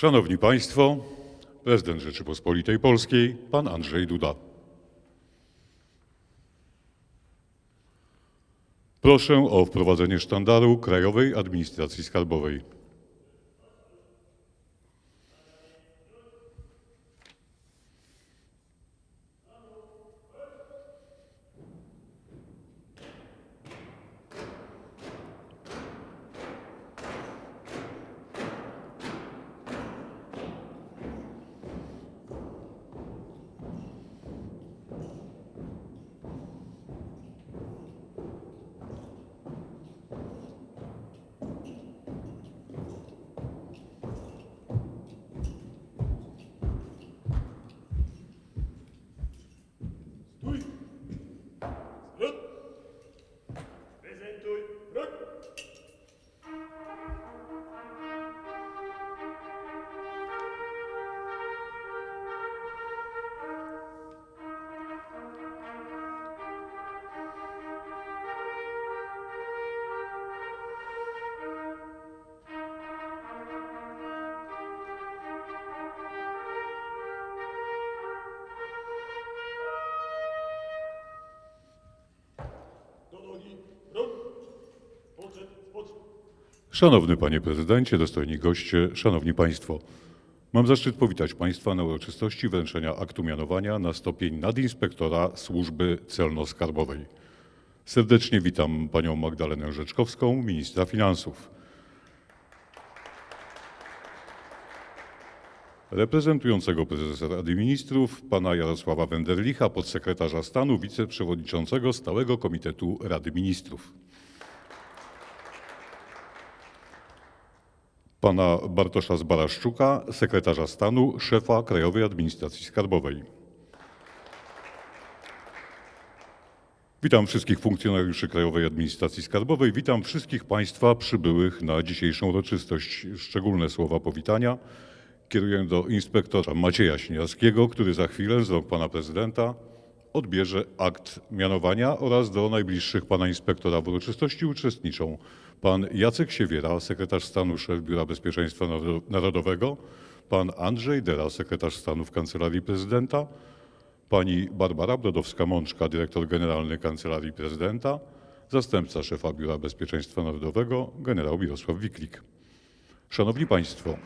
Szanowni Państwo, prezydent Rzeczypospolitej Polskiej, pan Andrzej Duda. Proszę o wprowadzenie sztandaru Krajowej Administracji Skarbowej. Szanowny Panie Prezydencie, dostojni goście, Szanowni Państwo. Mam zaszczyt powitać Państwa na uroczystości wręczenia aktu mianowania na stopień nadinspektora Służby Celno-Skarbowej. Serdecznie witam Panią Magdalenę Rzeczkowską, Ministra Finansów. Reprezentującego prezesa Rady Ministrów, Pana Jarosława Wenderlicha, podsekretarza stanu, wiceprzewodniczącego Stałego Komitetu Rady Ministrów. Pana Bartosza Zbaraszczuka, sekretarza stanu, szefa Krajowej Administracji Skarbowej. Witam wszystkich funkcjonariuszy Krajowej Administracji Skarbowej, witam wszystkich Państwa przybyłych na dzisiejszą uroczystość. Szczególne słowa powitania kieruję do inspektora Macieja Śniarskiego, który za chwilę z rąk pana prezydenta odbierze akt mianowania oraz do najbliższych pana inspektora w uroczystości uczestniczą pan Jacek Siewiera, sekretarz stanu szef Biura Bezpieczeństwa Naro- Narodowego, pan Andrzej Dera, sekretarz stanu w Kancelarii Prezydenta, pani Barbara Brodowska-Mączka, dyrektor generalny Kancelarii Prezydenta, zastępca szefa Biura Bezpieczeństwa Narodowego, generał Mirosław Wiklik. Szanowni Państwo,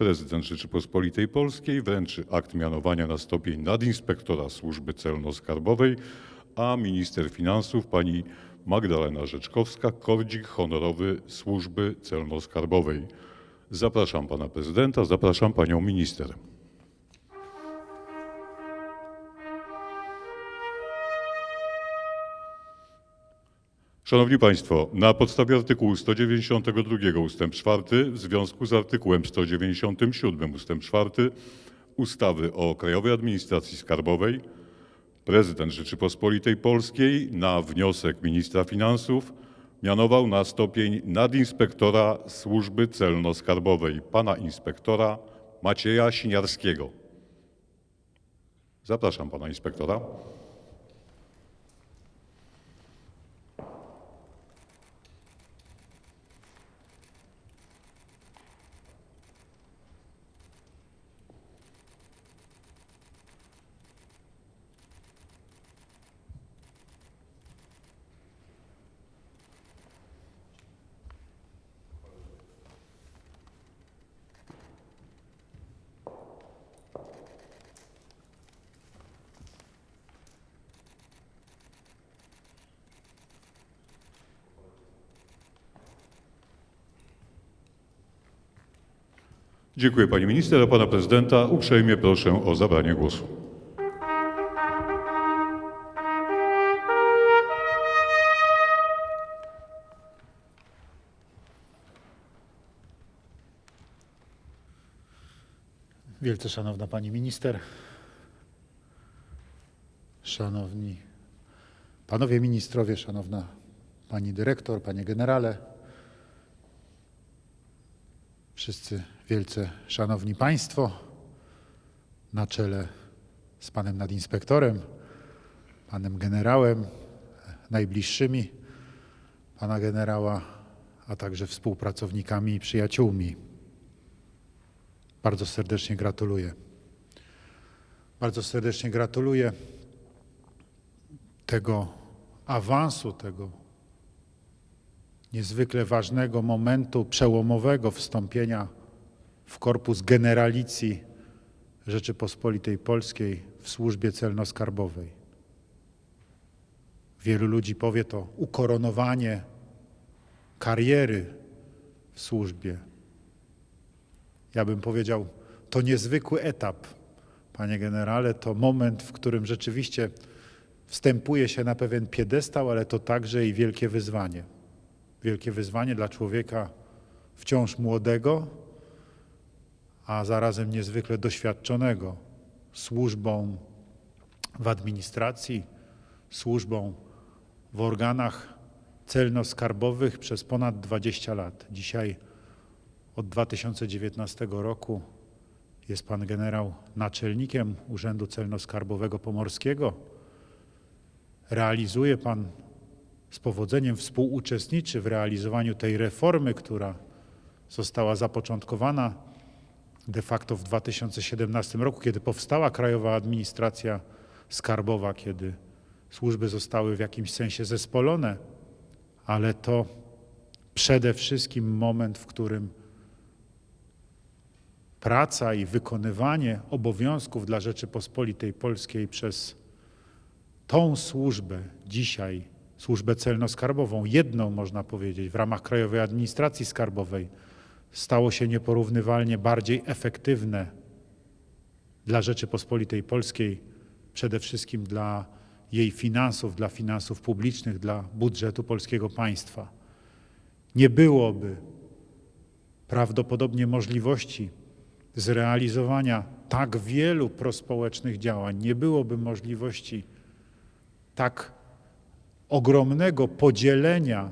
Prezydent Rzeczypospolitej Polskiej wręczy akt mianowania na stopień nadinspektora Służby Celno-Skarbowej, a minister finansów pani Magdalena Rzeczkowska kordzik honorowy Służby Celno-Skarbowej. Zapraszam pana prezydenta, zapraszam panią minister. Szanowni Państwo, na podstawie artykułu 192 ust. 4 w związku z artykułem 197 ust. 4 ustawy o Krajowej Administracji Skarbowej prezydent Rzeczypospolitej Polskiej na wniosek ministra finansów mianował na stopień nadinspektora Służby Celno-Skarbowej pana inspektora Macieja Siniarskiego. Zapraszam pana inspektora. Dziękuję pani minister, a pana prezydenta uprzejmie proszę o zabranie głosu. Wielce Szanowna Pani Minister, Szanowni Panowie Ministrowie, Szanowna Pani Dyrektor, Panie Generale, wszyscy wielce Szanowni Państwo, na czele z Panem Nadinspektorem, Panem Generałem, najbliższymi Pana Generała a także współpracownikami i przyjaciółmi. Bardzo serdecznie gratuluję. Bardzo serdecznie gratuluję tego awansu, tego niezwykle ważnego momentu przełomowego wstąpienia w korpus generalicji Rzeczypospolitej Polskiej w służbie celno-skarbowej. Wielu ludzi powie to ukoronowanie kariery w służbie. Ja bym powiedział, to niezwykły etap, panie generale, to moment, w którym rzeczywiście wstępuje się na pewien piedestał, ale to także i wielkie wyzwanie. Wielkie wyzwanie dla człowieka wciąż młodego, a zarazem niezwykle doświadczonego służbą w administracji, służbą w organach celno-skarbowych przez ponad 20 lat. Dzisiaj od 2019 roku jest pan generał naczelnikiem Urzędu Celno-Skarbowego Pomorskiego. Realizuje pan z powodzeniem, współuczestniczy w realizowaniu tej reformy, która została zapoczątkowana de facto w 2017 roku, kiedy powstała Krajowa Administracja Skarbowa, kiedy służby zostały w jakimś sensie zespolone, ale to przede wszystkim moment, w którym praca i wykonywanie obowiązków dla Rzeczypospolitej Polskiej przez tą służbę dzisiaj, służbę celno-skarbową, jedną można powiedzieć, w ramach Krajowej Administracji Skarbowej, stało się nieporównywalnie bardziej efektywne dla Rzeczypospolitej Polskiej, przede wszystkim dla jej finansów, dla finansów publicznych, dla budżetu polskiego państwa. Nie byłoby prawdopodobnie możliwości zrealizowania tak wielu prospołecznych działań, nie byłoby możliwości tak ogromnego podzielenia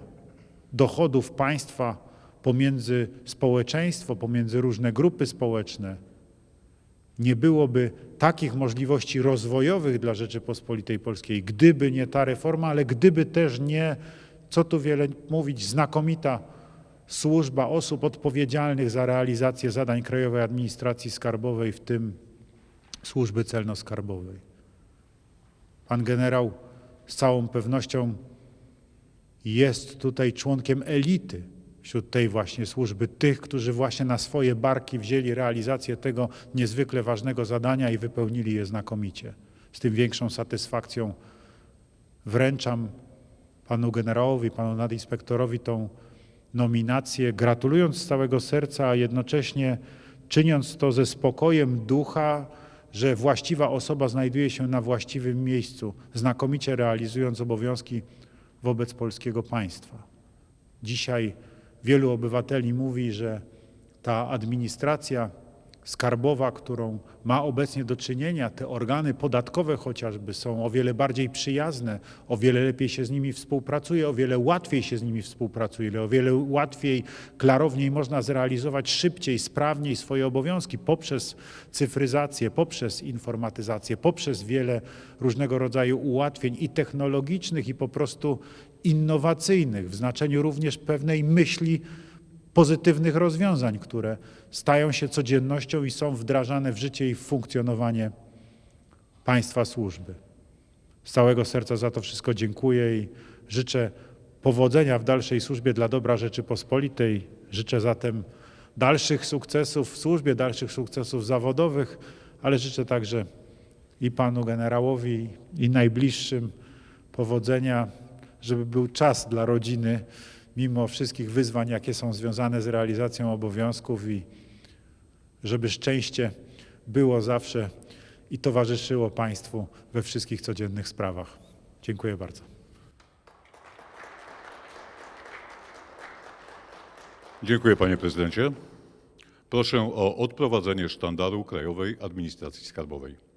dochodów państwa pomiędzy społeczeństwo, pomiędzy różne grupy społeczne, nie byłoby takich możliwości rozwojowych dla Rzeczypospolitej Polskiej, gdyby nie ta reforma, ale gdyby też nie, co tu wiele mówić, znakomita służba osób odpowiedzialnych za realizację zadań Krajowej Administracji Skarbowej, w tym służby celno-skarbowej. Pan generał z całą pewnością jest tutaj członkiem elity wśród tej właśnie służby, tych, którzy właśnie na swoje barki wzięli realizację tego niezwykle ważnego zadania i wypełnili je znakomicie. Z tym większą satysfakcją wręczam panu generałowi, panu nadinspektorowi tą nominację, gratulując z całego serca, a jednocześnie czyniąc to ze spokojem ducha, że właściwa osoba znajduje się na właściwym miejscu, znakomicie realizując obowiązki wobec polskiego państwa. Dzisiaj wielu obywateli mówi, że ta administracja skarbowa, którą ma obecnie do czynienia, te organy podatkowe chociażby są o wiele bardziej przyjazne, o wiele lepiej się z nimi współpracuje, o wiele łatwiej się z nimi współpracuje, o wiele łatwiej, klarowniej można zrealizować szybciej, sprawniej swoje obowiązki poprzez cyfryzację, poprzez informatyzację, poprzez wiele różnego rodzaju ułatwień i technologicznych, i po prostu innowacyjnych, w znaczeniu również pewnej myśli pozytywnych rozwiązań, które stają się codziennością i są wdrażane w życie i w funkcjonowanie państwa służby. Z całego serca za to wszystko dziękuję i życzę powodzenia w dalszej służbie dla dobra Rzeczypospolitej. Życzę zatem dalszych sukcesów w służbie, dalszych sukcesów zawodowych, ale życzę także i panu generałowi, i najbliższym powodzenia, żeby był czas dla rodziny, mimo wszystkich wyzwań, jakie są związane z realizacją obowiązków i żeby szczęście było zawsze i towarzyszyło Państwu we wszystkich codziennych sprawach. Dziękuję bardzo. Dziękuję panie prezydencie. Proszę o odprowadzenie sztandaru Krajowej Administracji Skarbowej.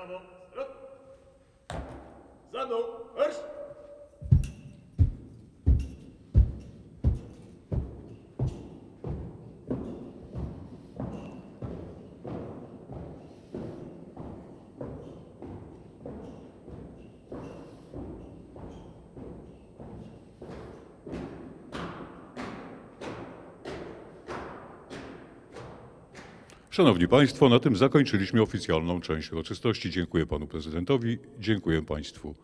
Zano, rot. Zano, hörst. Szanowni Państwo, na tym zakończyliśmy oficjalną część uroczystości. Dziękuję Panu Prezydentowi, dziękuję Państwu.